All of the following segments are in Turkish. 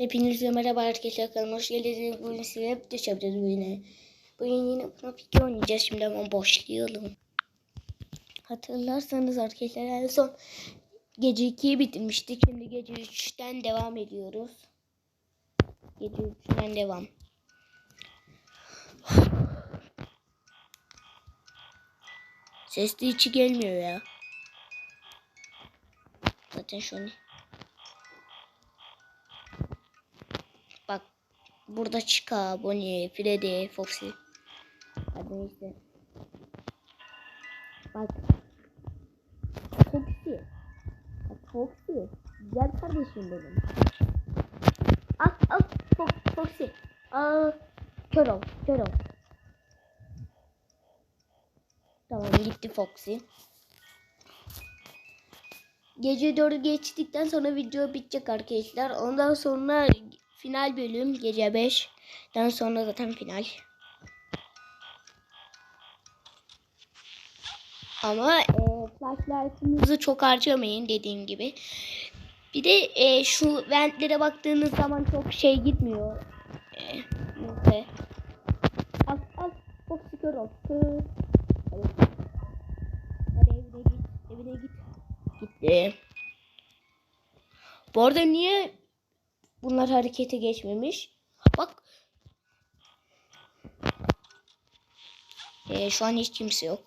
Hepinize merhaba arkadaşlar kanalıma hoş geldiniz. Bugün size hep düş. Bugün yine Snap 2 oynayacağız. Şimdi hemen başlayalım. Hatırlarsanız arkadaşlar en son gece 2'yi bitirmiştik. Şimdi gece 3'ten devam ediyoruz. Gece 3'ten devam. Ses de içi gelmiyor ya. Zaten şu an burada Chica, Bonnie, Freddy, Foxy. Hadi neyse. Bak. Foxy. Bak Foxy. Güzel kardeşim benim. Al al Fox, Foxy. Aa, kör ol, kör ol. Tamam gitti Foxy. Gece 4'ü geçtikten sonra video bitecek arkadaşlar. Ondan sonra final bölüm gece 5'ten sonra zaten final. Ama e, flashlight'ınızı çok harcamayın dediğim gibi. Bir de e, şu ventlere baktığınız zaman çok şey gitmiyor. E, neyse. Al al. Çok sıkıyor ol. Hadi evine git. Evine git. Gitti. Bu arada niye bunlar harekete geçmemiş? Bak. Ee, şu an hiç kimse yok.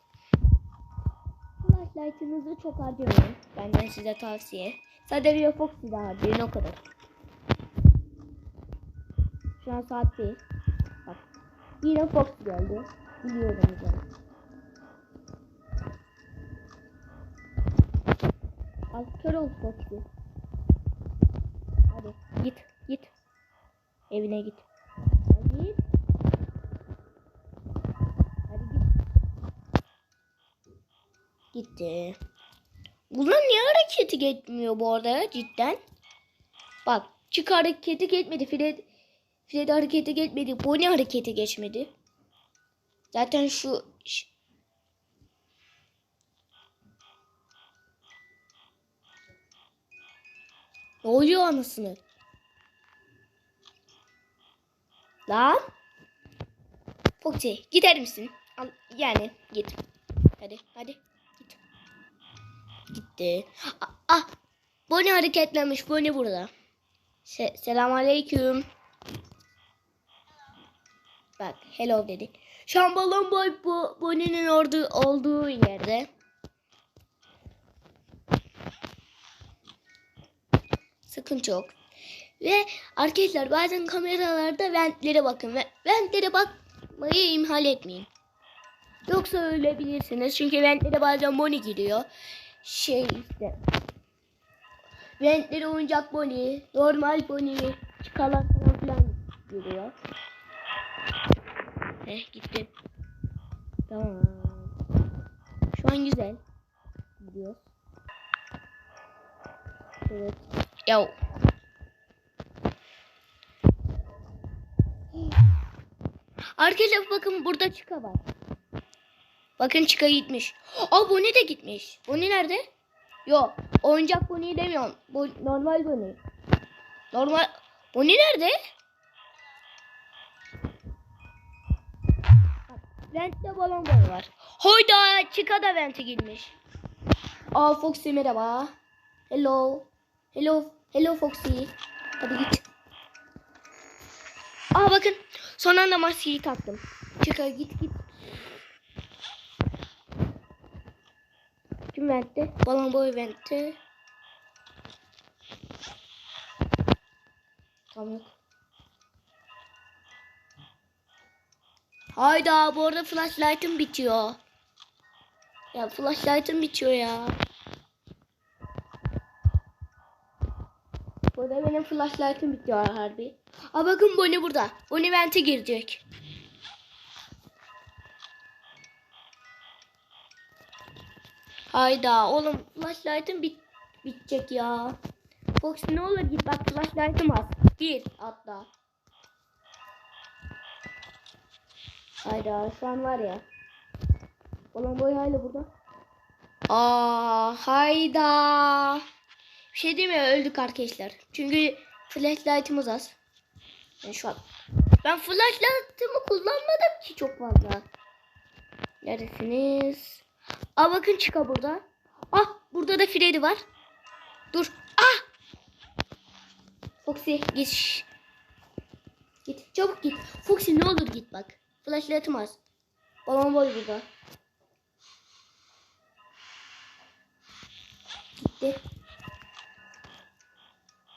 Flashlight'ınızı çok harcamayın. Benden size tavsiye. Sadece bir Foxy de harcayın o kadar. Şu an saat değil. Bak. Yine Fox geldi. Biliyorum zaten. Al ol Foxy. Git git. Evine git. Git. Hadi git. Gitti. Bunlar niye hareketi geçmiyor bu arada cidden? Bak çık hareketi geçmedi. Fred, Fred hareketi geçmedi. Bonnie hareketi geçmedi. Zaten şu Ne oluyor anasını? Lan? Foxy gider misin? Al, yani git. Hadi hadi git. Gitti. Ah, ah. Bonnie hareketlenmiş. Bonnie burada. Se Selamünaleyküm. Bak hello dedi. Şu an balon boy bu Bonnie'nin orada olduğu yerde. Sıkıntı yok. Ve arkadaşlar bazen kameralarda ventlere bakın. Ve ventlere bakmayı imhal etmeyin. Yoksa ölebilirsiniz. Çünkü ventlere bazen Bonnie giriyor. Şey işte. Ventlere oyuncak Bonnie, normal Bonnie, çıkalar falan giriyor. Eh gitti. Tamam. Şu an güzel. Gidiyor. Evet. Yo. Arkadaşlar bakın burada çıka var. Bakın çıka gitmiş. Aa Bonnie de gitmiş. Bonnie nerede? Yok. Oyuncak Bonnie demiyorum. Bu normal Bonnie. Normal. Bonnie nerede? Vent'te balon boy var. Hoyda çıka da Vent'e girmiş. Aa Foxy merhaba. Hello. Hello. Hello Foxy. Hadi git. Aa bakın. Son anda maskeyi taktım. Çıka git git. Kim ventte? Balon boy ventte. Tamam. Hayda bu arada flashlight'ım bitiyor. Ya flashlight'ım bitiyor ya. Burada benim flashlight'ım bitiyor harbi. Aa bakın Bonnie burada. Bonnie vente girecek. Hayda oğlum flashlight'ım bit bitecek ya. Fox ne olur git bak flashlight'ım az. Gir atla. Hayda şu an var ya. Olan boy hala burada. Aa hayda. Bir şey değil mi öldük arkadaşlar. Çünkü Flashlight'ımız az. Yani şu an ben flashlight'ımı kullanmadım ki çok fazla. Neredesiniz? Aa bakın çıka burada. Ah burada da Freddy var. Dur. Ah! Foxy git. Git çabuk git. Foxy ne olur git bak. Flashlight'ım az. Balon boy burada. Gitti.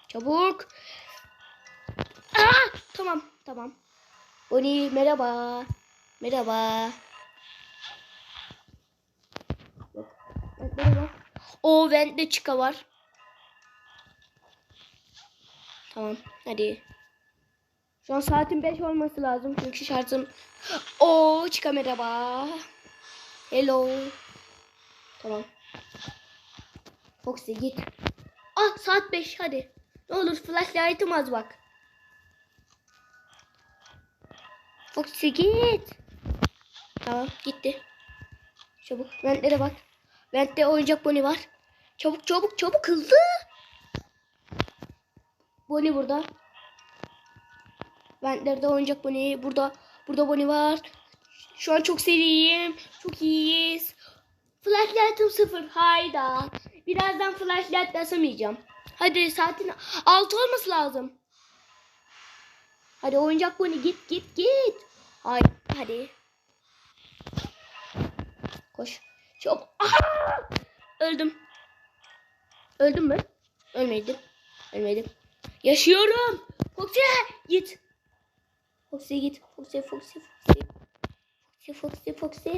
Çabuk. Aa, tamam tamam. Bonnie merhaba. Merhaba. Yok. Evet, merhaba. O vente çıka var. Tamam hadi. Şu an saatin 5 olması lazım çünkü şarjım. O çıka merhaba. Hello. Tamam. Foxy git. Ah saat 5 hadi. Ne olur flashlight'ım az bak. Foxy git. Tamam gitti. Çabuk ventlere bak. Ventte oyuncak Bonnie var. Çabuk çabuk çabuk hızlı. Bonnie burada. Ventlerde oyuncak Bonnie. Burada burada Bonnie var. Şu an çok seriyim. Çok iyiyiz. Flashlight'ım sıfır. Hayda. Birazdan flashlight basamayacağım. Hadi saatin 6 olması lazım. Hadi oyuncak Bonnie git git git. Hay hadi. Koş. Çok. Öldüm. Öldüm mü? Ölmedim. Ölmedim. Yaşıyorum. Foxy git. Foxy git. Foxy Foxy Foxy. Foxy Foxy Foxy.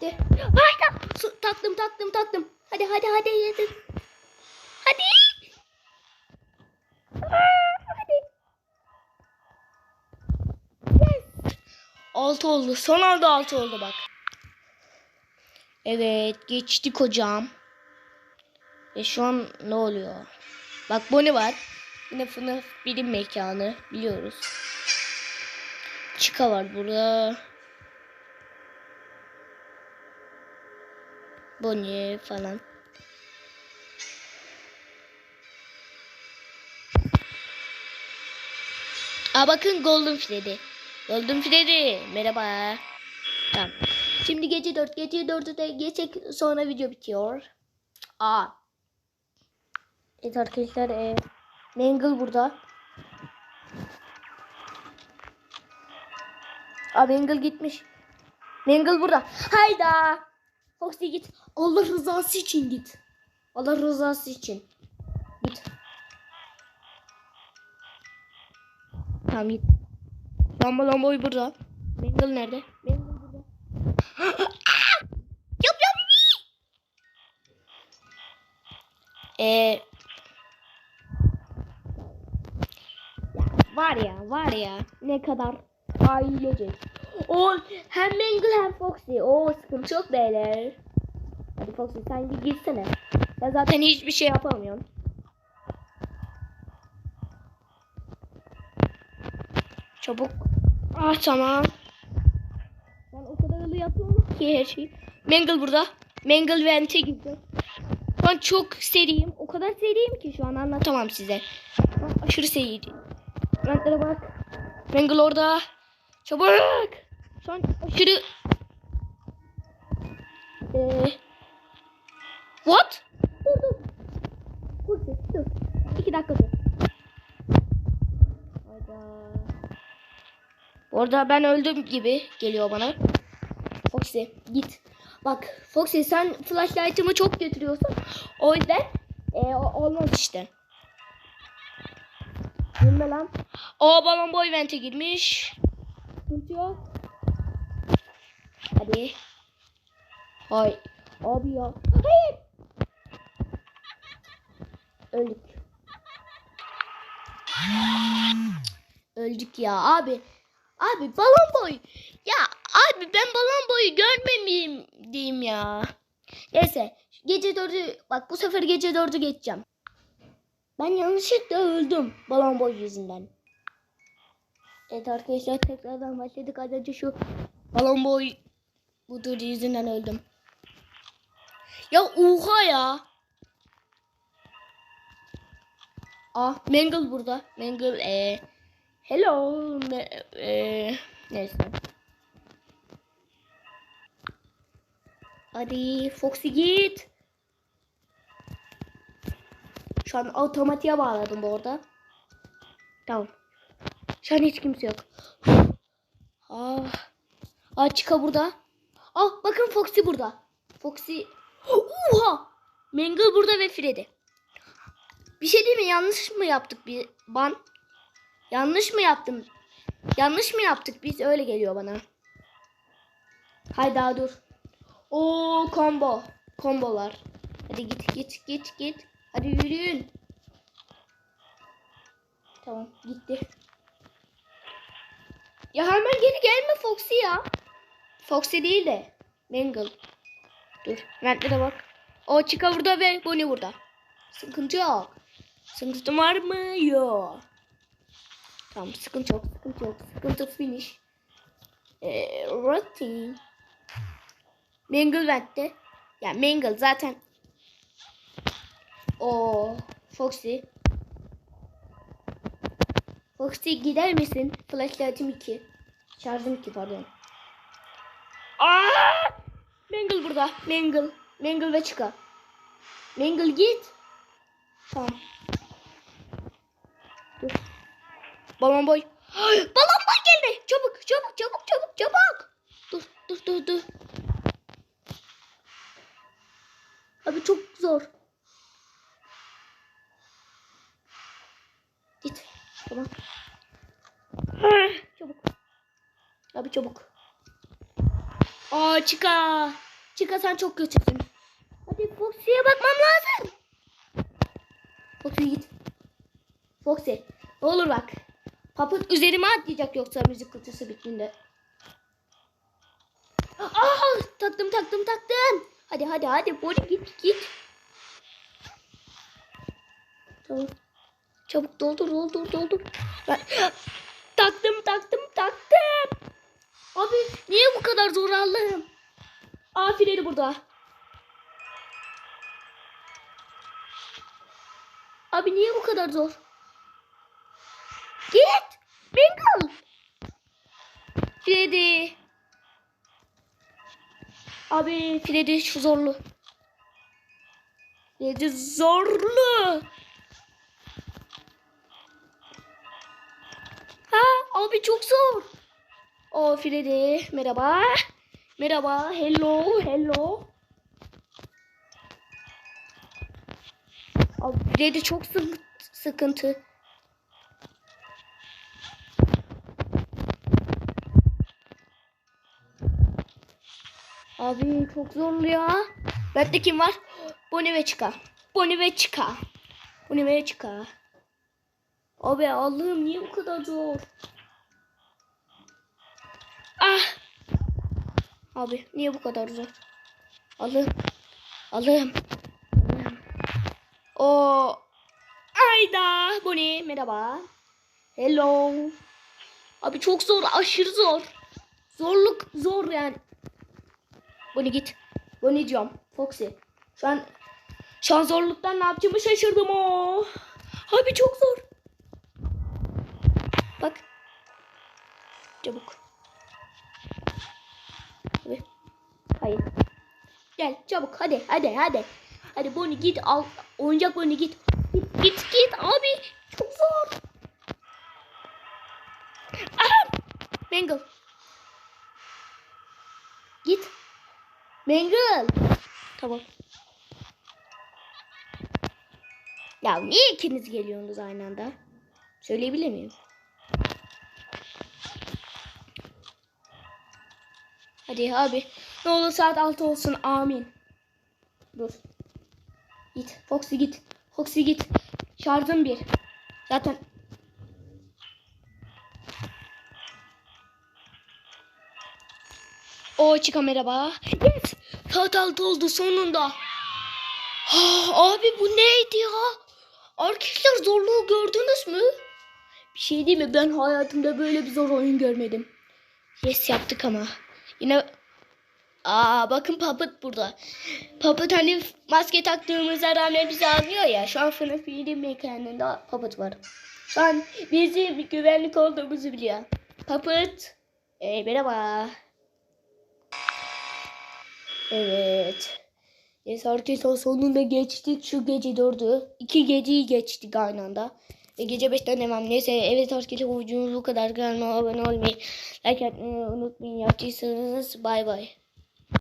De. Hayda. Taktım taktım taktım. Hadi hadi hadi hadi. Hadi. 6 oldu. Son anda 6 oldu bak. Evet geçtik hocam. Ve şu an ne oluyor? Bak bu ne var? Yine FNAF bilim mekanı biliyoruz. Çıka var burada. Bonnie falan. Aa bakın Golden Freddy. Golden Freddy. Merhaba. Tamam. Şimdi gece 4. Gece 4'ü de geçecek sonra video bitiyor. Aa. Evet arkadaşlar. E, Mangle burada. Aa Mangle gitmiş. Mangle burada. Hayda. Foxy git. Allah rızası için git. Allah rızası için. Git. Tamam git. Lamba lamboy burada. Mangle nerede? Mangle burada. yap yap. Ee, var ya var ya ne kadar ailece. O hem Mangle hem Foxy. O sıkıntı yok beyler. Hadi Foxy sen bir gitsene. Sen zaten hiçbir şey yapamıyorsun. Çabuk. Ah tamam. Ben o kadar hızlı yapıyorum ki her şeyi. Mangle burada. Mangle vente gitti. Ben çok seriyim. O kadar seriyim ki şu an anlatamam size. Ben aşırı seriyim. Ventlere bak. Mangle orada. Çabuk. Şu an aşırı... Ee... What? Dur. Dur dur. dur. İki dakika dur. Hayda. Orada ben öldüm gibi geliyor bana. Foxy git. Bak Foxy sen flashlight'ımı çok götürüyorsun. O yüzden e, olmaz işte. Bilme lan. O balon boy vente girmiş. Sıkıntı yok. Hadi. Hay. Abi ya. Hayır. Öldük. Öldük ya abi. Abi balon boy. Ya abi ben balon boyu görmemeyeyim diyeyim ya. Neyse gece dördü bak bu sefer gece dördü geçeceğim. Ben yanlışlıkla öldüm balon boy yüzünden. Evet arkadaşlar tekrardan başladık. Az önce şu balon boy budur yüzünden öldüm. Ya oha ya. Ah Mangle burada. Mangle e hello me, e, neyse. Hadi Foxy git. Şu an otomatiğe bağladım bu arada. Tamam. Şu an hiç kimse yok. Ah. Aa Chica burada. Ah bakın Foxy burada. Foxy. Oha. Mangle burada ve Freddy. Bir şey değil mi? Yanlış mı yaptık bir ban? Yanlış mı yaptım? Yanlış mı yaptık biz? Öyle geliyor bana. Haydi daha dur. O combo. Kombolar. Hadi git git git git. Hadi yürüyün. Tamam gitti. Ya hemen geri gelme Foxy ya. Foxy değil de. Mangle. Dur. Ventlere bak. O Chica burada ve Bonnie burada. Sıkıntı yok. Sıkıntı var mı? Yok. Tamam sıkıntı yok. Sıkıntı yok. Sıkıntı finish. Ee, routine. Mangle ventte. Ya Mangle zaten. O Foxy. Foxy gider misin? Flashlight'im 2. Şarjım 2 pardon. Aa! Mangle burada. Mangle. Mangle ve Chica. Mangle git. Tamam. Dur. Balon boy. Balon boy geldi. Çabuk çabuk çabuk çabuk çabuk. Dur dur dur dur. Abi çok zor. Git. Tamam. Çabuk. Abi çabuk. Aa Chica. Chica sen çok kötüsün. Hadi Foxy'ye bakmam lazım. Foxy git. Foxy. Olur bak. Papıt üzerime atlayacak yoksa müzik kutusu bittiğinde. Aa taktım taktım taktım. Hadi hadi hadi Bori git git. Tamam. Çabuk doldur doldur doldur. Ben... taktım taktım taktım. Abi niye bu kadar zor Allah'ım? Fredi burada. Abi niye bu kadar zor? Git. Bingle. Freddy. Abi Freddy şu zorlu. Freddy zorlu. Ha abi çok zor. O Freddy merhaba. Merhaba. Hello. Hello. Abi Freddy çok sık- sıkıntı. Abi çok zorlu ya. Bende kim var? Bonnie ve Chica. Bonnie ve Chica. Bonnie ve Chica. Abi Allah'ım niye bu kadar zor? Ah. Abi niye bu kadar zor? Allah'ım. Allah'ım. O. Ayda. Bonnie merhaba. Hello. Abi çok zor. Aşırı zor. Zorluk zor yani. Bonnie git. Bonnie diyorum. Foxy. Şu an şu an zorluktan ne yapacağımı şaşırdım o. Abi çok zor. Bak. Çabuk. Abi. Hayır. Gel çabuk hadi hadi hadi. Hadi Bonnie git al. Oyuncak Bonnie git. Git git git abi. Çok zor. Ah! Mangle. Git. Mangle. Tamam. Ya niye ikiniz geliyorsunuz aynı anda? Söyleyebilir miyim? Hadi abi. Ne olur saat 6 olsun. Amin. Dur. Git. Foxy git. Foxy git. Şarjım bir. Zaten O çıka merhaba. Yes. Saat 6 oldu sonunda. Ah, abi bu neydi ya? Arkadaşlar zorluğu gördünüz mü? Bir şey değil mi? Ben hayatımda böyle bir zor oyun görmedim. Yes yaptık ama. Yine Aa bakın Puppet burada. Puppet hani maske taktığımızda rağmen bizi almıyor ya. Şu an FNAF 7 mekanında Puppet var. Şu an bizim güvenlik olduğumuzu biliyor. Puppet. Ee, merhaba. Evet. Neyse arkadaşlar sonunda geçtik. Şu gece durdu. İki geceyi geçtik aynı anda. Ve gece 5'ten devam. Neyse evet arkadaşlar videomuz bu kadar. Kanalıma abone olmayı, like atmayı unutmayın. Yaptıysanız bay bay.